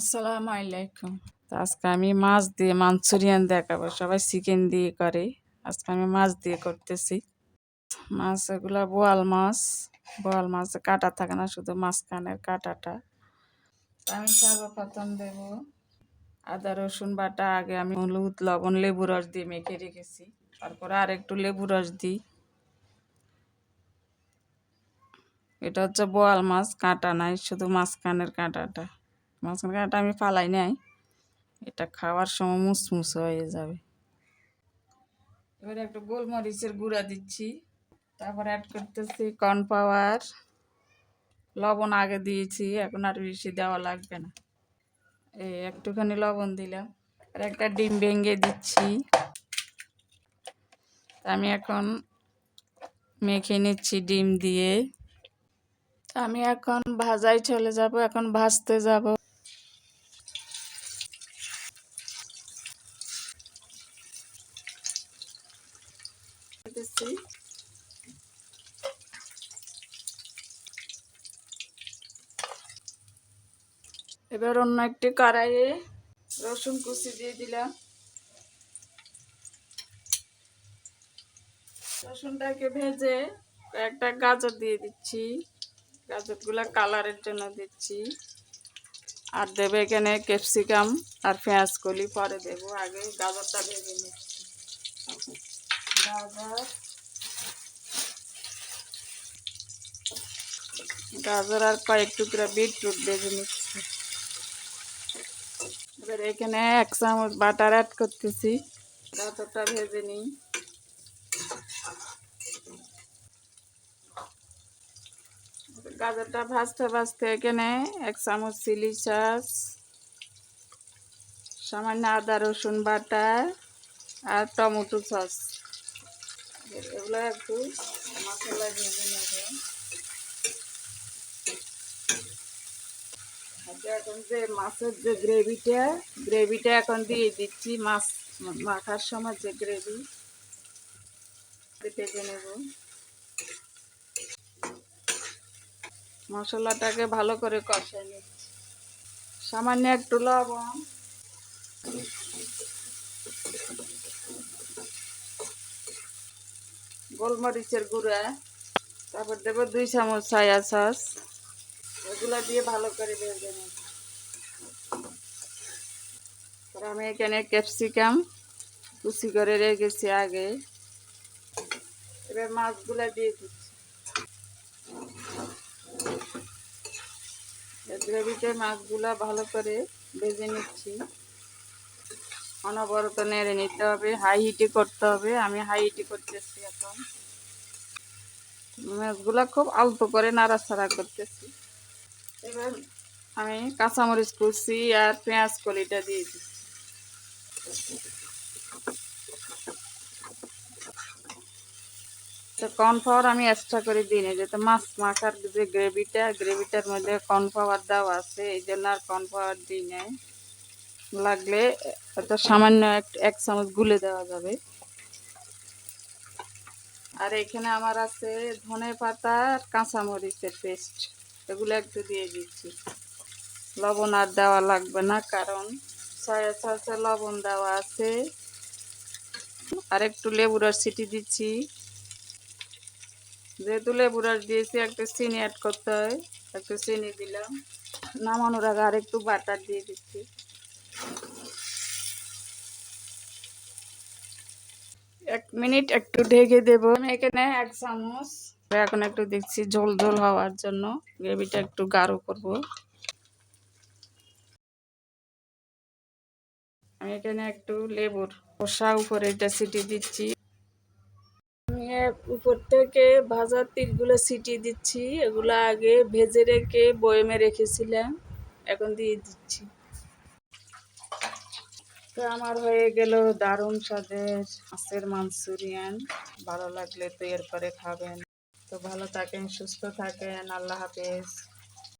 আসসালামু আলাইকুম। তো আজকে আমি মাছ দিয়ে, মাঞ্চুরিয়ান দেখাবো। সবাই চিকেন দিয়ে করে। আজকে আমি মাছ দিয়ে করতেছি। মাছ এগুলো বোয়াল মাছ। বোয়াল মাছ কাটা থাকে না, শুধু মাঝখানের কাটাটা। আমি সর্বপ্রথম দেব আদা, রসুন বাটা। আগে আমি হলুদ, লবণ, লেবু রস দিয়ে মেখে রেখেছি। তারপরে আর একটু লেবু রস দিই। এটা হচ্ছে বোয়াল মাছ, কাঁটা নাই, শুধু মাঝখানের কাঁটাটা। মাঝখানের কাঁটাটা আমি ফালাই নাই। এটা খাওয়ার সময় মুসমুস হয়ে যাবে। এবারে একটু গোলমরিচের গুঁড়া দিচ্ছি। তারপর অ্যাড করতেছি কর্নফ্লাওয়ার লবণ আগে দিয়েছি, এখন আর বেশি দেওয়া লাগবে না। এই একটুখানি লবণ দিলাম। আর একটা ডিম ভেঙে দিচ্ছি। আমি এখন মেখে নিচ্ছি ডিম দিয়ে। আমি এখন ভাজায় চলে যাব, এখন ভাজতে যাব। এবার অন্য একটি কড়াইয়ে রসুন কুচি দিয়ে দিলাম। রসুনটাকে ভেজে একটা গাজর দিয়ে দিচ্ছি। গাজরগুলো কালারের জন্য দিচ্ছি। আর দেবে এখানে ক্যাপসিকাম আর পেঁয়াজ কলি, পরে দেবো আগে গাজরটা ভেজে নিচ্ছি। গাজর গাজর আর কয়েক টুকরা বিটরুট ভেজে নিচ্ছি। এবার এখানে এক চামচ বাটার অ্যাড করতেছি। গাজরটা ভেজে নিই। গাজরটা ভাজতে ভাজতে এখানে এক চামচ চিলি সস, সামান্য আদা রসুন বাটা আর টমেটো সস। এগুলো একটু মশলা ভেজে নেব। এখন যে মাছের যে গ্রেভিটা গ্রেভিটা এখন দিয়ে দিচ্ছি মাছ, মাখার সময় যে গ্রেভি। ভেজে নেব। মশলাটাকে ভালো করে কষাই নিচ্ছি। সামান্য একটু লবণ। গোলমরিচের গুঁড়া, তারপর দেবো দুই চামচ সয়া সস এগুলো দিয়ে ভালো করে ভেজে আমি এখানে ক্যাপসিকাম কুচি করে রেখেছি আগে। এবার মাছগুলো দিয়ে দিচ্ছি। গ্রেভিতে মাছগুলো ভালো করে ভেজে নিচ্ছি। অনবরত নেড়ে নিতে হবে হাই হিটে করতে হবে। আমি হাই হিটে করতেছি এখন। মাছগুলা খুব অল্প করে নাড়াচাড়া করতেছি। এবার আমি কাঁচামরিচ কুচি আর পেঁয়াজ কলিটা দিয়ে দিচ্ছি। তো কর্নফ্লাওয়ার আমি এক্সট্রা করে দিই না, যেহেতু মাছ মাখার যে গ্রেভিটা গ্রেভিটার মধ্যে কর্নফ্লাওয়ার দেওয়া আছে, এই জন্য আর কর্নফ্লাওয়ার দিই নাই। লাগলে হয়তো সামান্য এক চামচ গুলে দেওয়া যাবে। আর এখানে আমার আছে ধনে পাতা আর কাঁচামরিচের পেস্ট। এগুলো একটু দিয়ে দিচ্ছি। লবণ আর দেওয়া লাগবে না, কারণ ছয় ছয় লবণ দেওয়া আছে। আর একটু লেবুর সিটি দিচ্ছি। যেহেতু লেবু রস দিয়েছি, একটু চিনি অ্যাড করতে হয়। একটু চিনি দিলাম। নামানোর আগে আর একটু বাটার দিয়ে দিচ্ছি। এক মিনিট একটু ঢেকে দেবো। আমি এখানে এক চামচ, এখন একটু দেখছি ঝোল ঝোল হওয়ার জন্য। গ্রেভিটা একটু গাঢ় করব। আমি এখানে একটু লেবুর কষা উপরে এটা সিটি দিচ্ছি। আমি উপর থেকে ভাজা তিলগুলো সিটি দিচ্ছি। এগুলো আগে ভেজে রেখে বয়েমে রেখেছিলাম, এখন দিয়ে দিচ্ছি। তো আমার হয়ে গেল দারুণ স্বাদের মাছের মাঞ্চুরিয়ান। ভালো লাগলে তো এরপরে খাবেন। তো ভালো থাকেন, সুস্থ থাকেন। আল্লাহ হাফেজ।